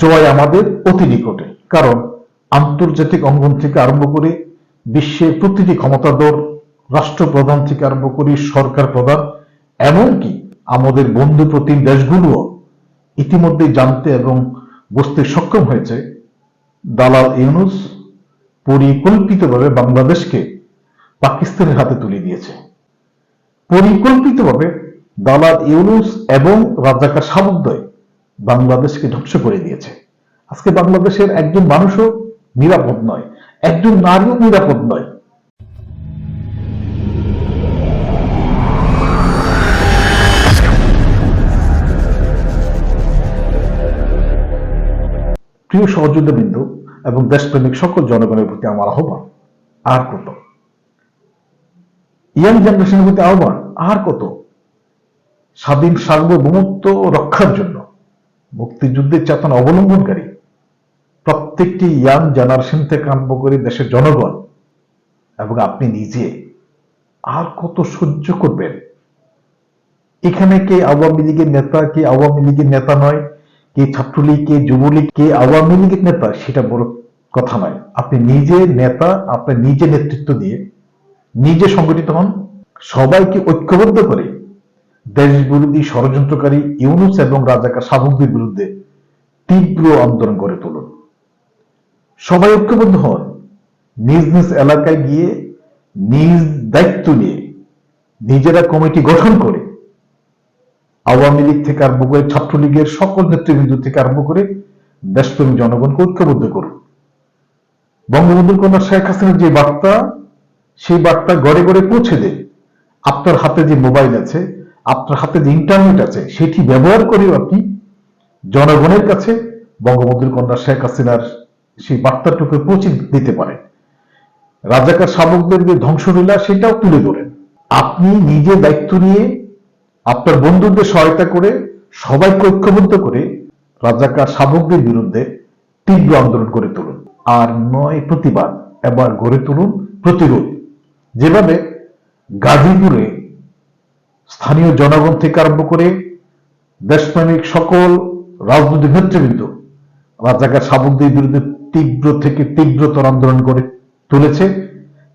জয় আমাদের অতি নিকটে। কারণ আন্তর্জাতিক অঙ্গন থেকে আরম্ভ করে বিশ্বের প্রতিটি ক্ষমতাধর, রাষ্ট্রপ্রধান থেকে আরম্ভ করে সরকার প্রধান, এমনকি আমাদের বন্ধু প্রতিম দেশগুলোও ইতিমধ্যে জানতে এবং বুঝতে সক্ষম হয়েছে, দালাল ইউনুস পরিকল্পিতভাবে বাংলাদেশকে পাকিস্তানের হাতে তুলে দিয়েছে। পরিকল্পিতভাবে দালাল ইউনুস এবং রাজাকার সামুদ্রয় বাংলাদেশকে ধ্বংস করে দিয়েছে। আজকে বাংলাদেশের একজন মানুষও নিরাপদ নয়, একজন নারীও নিরাপদ নয়। প্রিয় সহযোদ্ধা এবং দেশপ্রেমিক সকল জনগণের প্রতি আমার আহ্বান, আর কত? ইয়াং জেনারেশনের প্রতি আহ্বান, আর কত? স্বাধীন সার্বভৌমত্ব রক্ষার জন্য। মুক্তিযুদ্ধের চেতনা অবলম্বনকারী, প্রত্যেকটি ইয়াং জেনারেশন থেকে আরম্ভ করে দেশের জনগণ এবং আপনি নিজে, আর কত সহ্য করবেন? এখানে কে আওয়ামী লীগের নেতা, কে আওয়ামী লীগের নেতা নয়, কে ছাত্রলীগ, কে যুবলীগ, কে আওয়ামী লীগের নেতা, সেটা বড় কথা নয়। আপনি নিজে নেতা, আপনার নিজে নেতৃত্ব দিয়ে নিজে সংগঠিত হন, সবাইকে ঐক্যবদ্ধ করে দেশ বিরোধী ষড়যন্ত্রকারী ইউনুস এবং রাজাকার সামগ্রীর বিরুদ্ধে তীব্র আন্দোলন গড়ে তুলুন। সবাই ঐক্যবদ্ধ হন। নিজ নিজ এলাকায় গিয়ে নিজ দায়িত্ব নিয়ে নিজেরা কমিটি গঠন করে আওয়ামী লীগ থেকে আরম্ভ করে ছাত্রলীগের সকল নেতৃবৃন্দ থেকে আরম্ভ করে দেশপ্রেমী জনগণকে ঐক্যবদ্ধ করুন। বঙ্গবন্ধুর কন্যা শেখ হাসিনার যে বার্তা, সেই বার্তা গড়ে গড়ে পৌঁছে দেয়। আপনার হাতে যে মোবাইল আছে আপনার হাতে যে ইন্টারনেট আছে, সেটি ব্যবহার করেও আপনি জনগণের কাছে, বঙ্গবন্ধুর কন্যা শেখ হাসিনার সেই বার্তাটুকু পৌঁছে দিতে পারেন। রাজাকার শাবকদের যে ধ্বংসলীলা, সেটাও তুলে ধরেন। আপনি নিজে দায়িত্ব নিয়ে আপনার বন্ধুদের সহায়তা করে, সবাইকে ঐক্যবদ্ধ করে রাজাকার শাবকদের বিরুদ্ধে তীব্র আন্দোলন করে তুলুন। আর নয়, প্রতিবাদ এবার গড়ে তুলুন প্রতিরোধ। যেভাবে গাজীপুরে স্থানীয় জনগণ থেকে আরম্ভ করে দেশপ্রেমিক সকল রাজনৈতিক নেতৃবৃন্দ রাজাকার শাবকদের বিরুদ্ধে তীব্র থেকে তীব্রতর আন্দোলন করে তুলেছে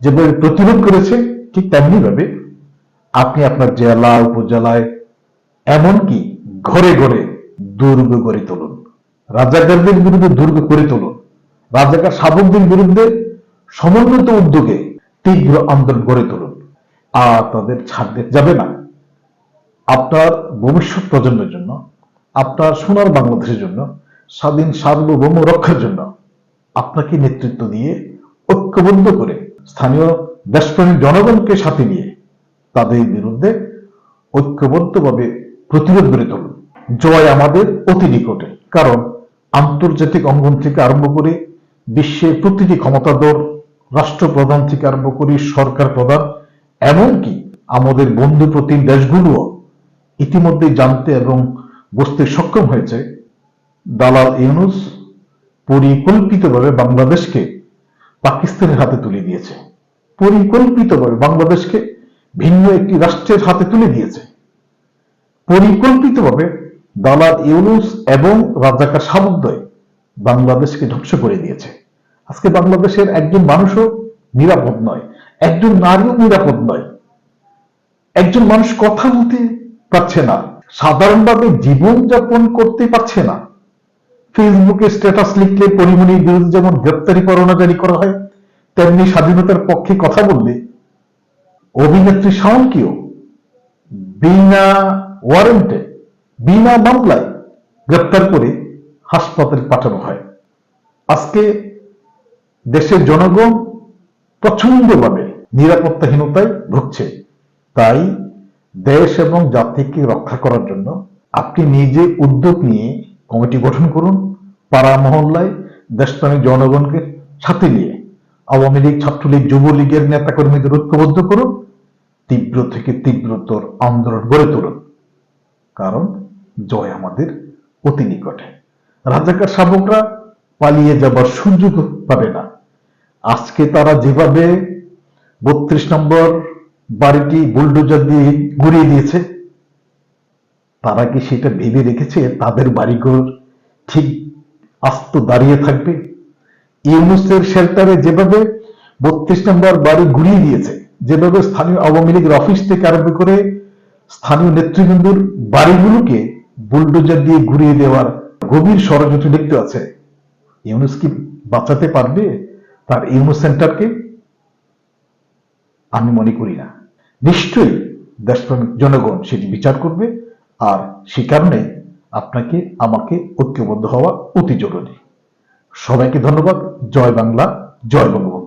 যেভাবে প্রতিরোধ করেছে, ঠিক তেমনি ভাবে আপনি আপনার জেলা, উপজেলায় এমনকি ঘরে ঘরে দুর্গ গড়ে তুলুন, রাজাকারদের বিরুদ্ধে দুর্গ করে তুলুন, রাজাকার শাবকদের বিরুদ্ধে সমন্বিত উদ্যোগে তীব্র আন্দোলন গড়ে তুলুন, আর তাদের ছাড় যাবে না। আপনার ভবিষ্যৎ প্রজন্মের জন্য, আপনার সোনার বাংলাদেশের জন্য, স্বাধীন সার্বভৌম রক্ষার জন্য আপনাকে নেতৃত্ব দিয়ে ঐক্যবদ্ধ করে স্থানীয় দেশপ্রেমী জনগণকে সাথে নিয়ে তাদের বিরুদ্ধে ঐক্যবদ্ধভাবে প্রতিরোধ গড়ে তুলুন। জয় আমাদের অতি নিকটে। কারণ আন্তর্জাতিক অঙ্গন থেকে আরম্ভ করে বিশ্বের প্রতিটি ক্ষমতাধর, রাষ্ট্রপ্রধান থেকে আরম্ভ করে সরকার প্রধান, এমনকি আমাদের বন্ধু প্রতি দেশগুলোও ইতিমধ্যে জানতে এবং বুঝতে সক্ষম হয়েছে, দালাল ইউনুস পরিকল্পিতভাবে বাংলাদেশকে পাকিস্তানের হাতে তুলে দিয়েছে। পরিকল্পিতভাবে বাংলাদেশকে ভিন্ন একটি রাষ্ট্রের হাতে তুলে দিয়েছে। পরিকল্পিতভাবে দালাল ইউনুস এবং রাজাকার সামুদ্রয় বাংলাদেশকে ধ্বংস করে দিয়েছে। আজকে বাংলাদেশের একজন মানুষও নিরাপদ নয়, একজন নারীও নিরাপদ নয়। একজন মানুষ কথা বলতে পারছে না। সাধারণভাবে জীবন যাপন করতে পারছে না। ফেসবুকে স্ট্যাটাস লিখলে পরিমণির বিরুদ্ধে যেমন গ্রেপ্তারি পরোয়ানা জারি করা হয়, তেমনি স্বাধীনতার পক্ষে কথা বললে অভিনেত্রী শাওনকেও বিনা ওয়ারেন্টে বিনা মামলায় গ্রেপ্তার করে হাসপাতালে পাঠানো হয়। আজকে দেশের জনগণ প্রচন্ডভাবে নিরাপত্তাহীনতায় ভুগছে। তাই দেশ এবং জাতিকে রক্ষা করার জন্য আপনি নিজে উদ্যোগ নিয়ে কমিটি গঠন করুন, পাড়া মহল্লায় দেশপ্রেমিক জনগণকে সাথে নিয়ে আওয়ামী লীগ, ছাত্রলীগ, যুবলীগের নেতাকর্মীদের ঐক্যবদ্ধ করুন, তীব্র থেকে তীব্রতর আন্দোলন গড়ে তুলুন। কারণ জয় আমাদের অতি নিকটে। রাজাকার শাবকরা পালিয়ে যাবার সুযোগ পাবে না। আজকে তারা যেভাবে বত্রিশ নম্বর বাড়িটি বুলডোজার দিয়ে গুড়িয়ে দিয়েছে। তারা কি সেটা ভেবে রেখেছে? তাদের বাড়িঘর ঠিক আস্ত দাঁড়িয়ে থাকবে? ইউনুসের শেল্টারে যেভাবে বত্রিশ নম্বর বাড়ি ঘুরিয়ে দিয়েছে, যেভাবে স্থানীয় আওয়ামী লীগের অফিস থেকে আরম্ভ করে স্থানীয় নেতৃবৃন্দর বাড়িগুলোকে বুলডোজার দিয়ে ঘুরিয়ে দেওয়ার গভীর ষড়যন্ত্র লিপ্ত আছে। ইউনুস কি বাঁচাতে পারবে? তার ইউনুস সেন্টারকে? আমি মনে করি না। নিশ্চয়ই দেশপ্রেমিক জনগণ সেটি বিচার করবে, আর সে কারণে আপনাকে, আমাকে ঐক্যবদ্ধ হওয়া অতি জরুরি। সবাইকে ধন্যবাদ। জয় বাংলা, জয় বঙ্গবন্ধু।